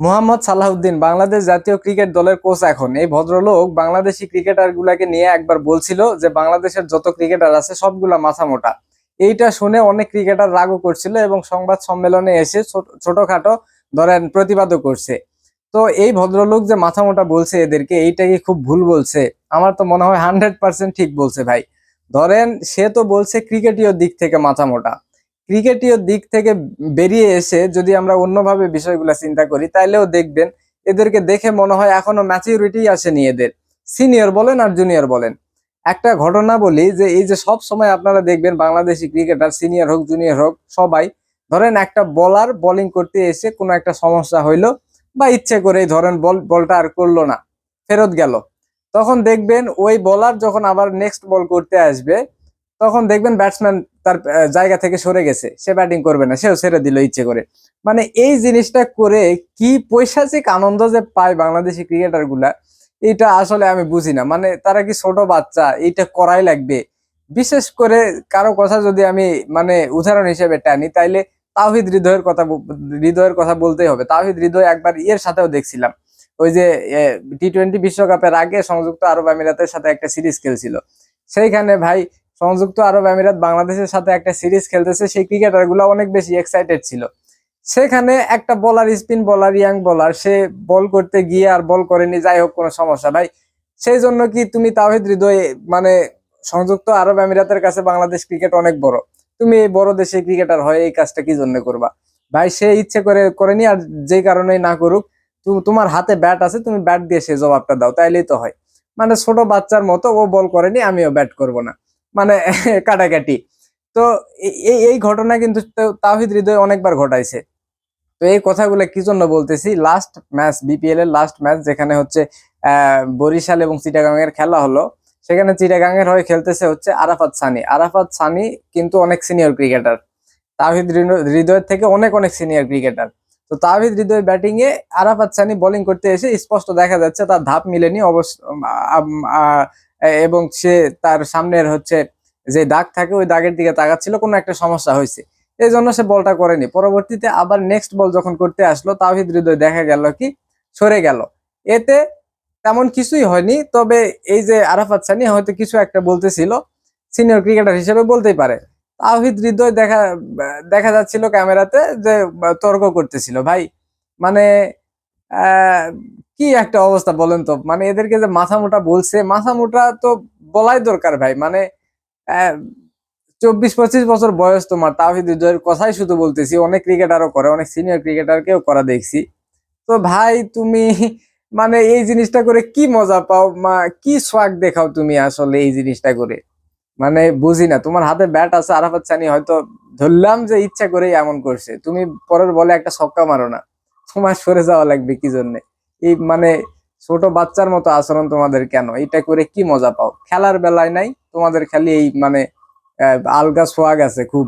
মোহাম্মদ সালাহউদ্দিন, বাংলাদেশ জাতীয় ক্রিকেট দলের কোচ এখন। এই ভদ্রলোক বাংলাদেশি ক্রিকেটার গুলাকে নিয়ে একবার বলছিল যে, বাংলাদেশের যত ক্রিকেটার আছে, সবগুলা মাথা মোটা। এইটা শুনে অনেক ক্রিকেটার রাগও করছিল এবং সংবাদ সম্মেলনে এসে ছোট- ছোটখাটো ধরেন প্রতিবাদও করছে। তো এই ভদ্রলোক যে মাথা মোটা বলছে এদেরকে এইটা কি খুব ভুল বলছে। আমার তো মনে হয় হান্ড্রেড পার্সেন্ট ঠিক বলছে ভাই। ধরেন সে তো বলছে ক্রিকেটীয় দিক থেকে মাথা মোটা। ক্রিকেটীয় দিক থেকে বেরিয়ে এসে যদি আমরা অন্যভাবে বিষয়গুলো চিন্তা করি, তাইলেও দেখবেন এদেরকে দেখে মনে হয় এখনও ম্যাচিউরিটি আসেনি এদের। সিনিয়র বলেন আর জুনিয়র বলেন। একটা ঘটনা বলি যে, এই যে সব সময় আপনারা দেখবেন বাংলাদেশি ক্রিকেটার সিনিয়র হোক জুনিয়র হোক, সবাই ধরেন একটা বলার বোলিং করতে এসে কোনো একটা সমস্যা হইল বা ইচ্ছে করেই ধরেন বল, বলটা আর করল না, ফেরত গেল। তখন দেখবেন ওই বলার যখন আবার নেক্সট বল করতে আসবে তখন দেখবেন ব্যাটসম্যান তার জায়গা থেকে সরে গেছে। সে ব্যাটিং করবে না, সেও ছেড়ে দিল ইচ্ছে করে। মানে এই জিনিসটা করে কি পৈশাচিক আনন্দ যে পায় বাংলাদেশি ক্রিকেটারগুলা, এটা আসলে আমি বুঝি না। মানে তারা কি ছোট বাচ্চা এটা করাই লাগবে? বিশেষ করে কারও কথা যদি আমি মানে উদাহরণ হিসেবে টানি, তাইলে তাওহিদ হৃদয়ের কথা হৃদয়ের কথা বলতেই হবে। তাওহিদ হৃদয় একবার ইয়ের সাথেও দেখছিলাম। ওই যে টি টোয়েন্টি বিশ্বকাপের আগে সংযুক্ত আরব আমিরাতের সাথে একটা সিরিজ খেলছিল। সেইখানে ভাই সংযুক্ত আরব আমিরাত বাংলাদেশের সাথে একটা সিরিজ খেলতেছে, সেই ক্রিকেটারগুলো অনেক বেশি এক্সাইটেড ছিল। সেখানে একটা বলার স্পিন বলার ইয়াং বলার সে বল করতে গিয়ে আর বল করেনি, যাই হোক, কোনো সমস্যা ভাই সেই জন্য কি তুমি তাওহিদ হৃদয় মানে সংযুক্ত আরব আমিরাতের কাছে বাংলাদেশ ক্রিকেট অনেক বড়। তুমি এই বড় দেশে ক্রিকেটার হয়ে এই কাজটা কি জন্য করবা? ভাই, সে ইচ্ছে করে, করেনি আর যে কারণেই না করুক তোমার হাতে ব্যাট আছে, তুমি ব্যাট দিয়ে সে জবাবটা দাও, তাইলেই তো হয়। মানে ছোট বাচ্চার মতো ও বল করেনি, আমিও ব্যাট করব না। মানে কাটাকাটি। তো এই এই ঘটনা কিন্তু তো- তাওহিদ হৃদয় অনেকবার ঘটাইছে। তো এই কথাগুলো কি জন্য বলতেছি? লাস্ট ম্যাচ বিপিএল এর লাস্ট ম্যাচ যেখানে হচ্ছে বরিশাল এবং চিটাগাং এর খেলা হলো। সেখানে চিটাগাং এর হয়ে খেলতেছে হচ্ছে আরাফাত সানি। আরাফাত সানি কিন্তু অনেক সিনিয়র ক্রিকেটার তাহিদ হৃদ- হৃদয়ের থেকে অনেক অনেক সিনিয়র ক্রিকেটার তো তাহিদ হৃদয় ব্যাটিং এ আরাফাত সানি বোলিং করতে এসে স্পষ্ট দেখা যাচ্ছে তার ধাপ মিলেনি। অবশ্য এবং সে তার সামনের হচ্ছে যে দাগ থাকে, ওই দাগের দিকে তাকাচ্ছিল, কোনো একটা সমস্যা হয়েছে। এই জন্য সে বলটা করেনি। পরবর্তীতে আবার নেক্সট বল যখন করতে আসলো তাহিদ হৃদয় দেখা গেল কি? সরে গেল। এতে তেমন কিছুই হয়নি, তবে এই যে আরাফাত সানি হয়তো কিছু একটা বলতেছিল সিনিয়র ক্রিকেটার হিসেবে বলতেই পারে। তাহিদ হৃদয় দেখা দেখা যাচ্ছিল ক্যামেরাতে যে, তর্ক করতেছিল, ভাই মানে কি একটা অবস্থা বলেন তো? মানে এদেরকে যে মাথা মোটা বলছে মাথা মোটা তো বলাই দরকার ভাই। মানে চব্বিশ, পঁচিশ বছর বয়স তোমার তাহিদ হৃদয়ের কথাই শুধু বলতেছি। অনেক ক্রিকেটারও করে, অনেক সিনিয়র ক্রিকেটারকেও করা দেখছি। তো ভাই, তুমি মানে এই জিনিসটা করে কি মজা পাও? মা, কি সোয়াগ দেখাও তুমি আসলে এই জিনিসটা করে? মানে বুঝি না, তোমার হাতে ব্যাট আছে, আরাফাত সানি হয়তো ধরলাম যে ইচ্ছা করেই এমন করছে। তুমি পরের বলে একটা ছক্কা মারো না। তোমার সরে যাওয়া লাগবে কি জন্যে? এই মানে ছোট বাচ্চার মতো আচরণ তোমাদের কেন? এটা করে কি মজা পাও? খেলার বেলায় নাই? তোমাদের খালি এই মানে আলগা সোয়াগ আছে খুব।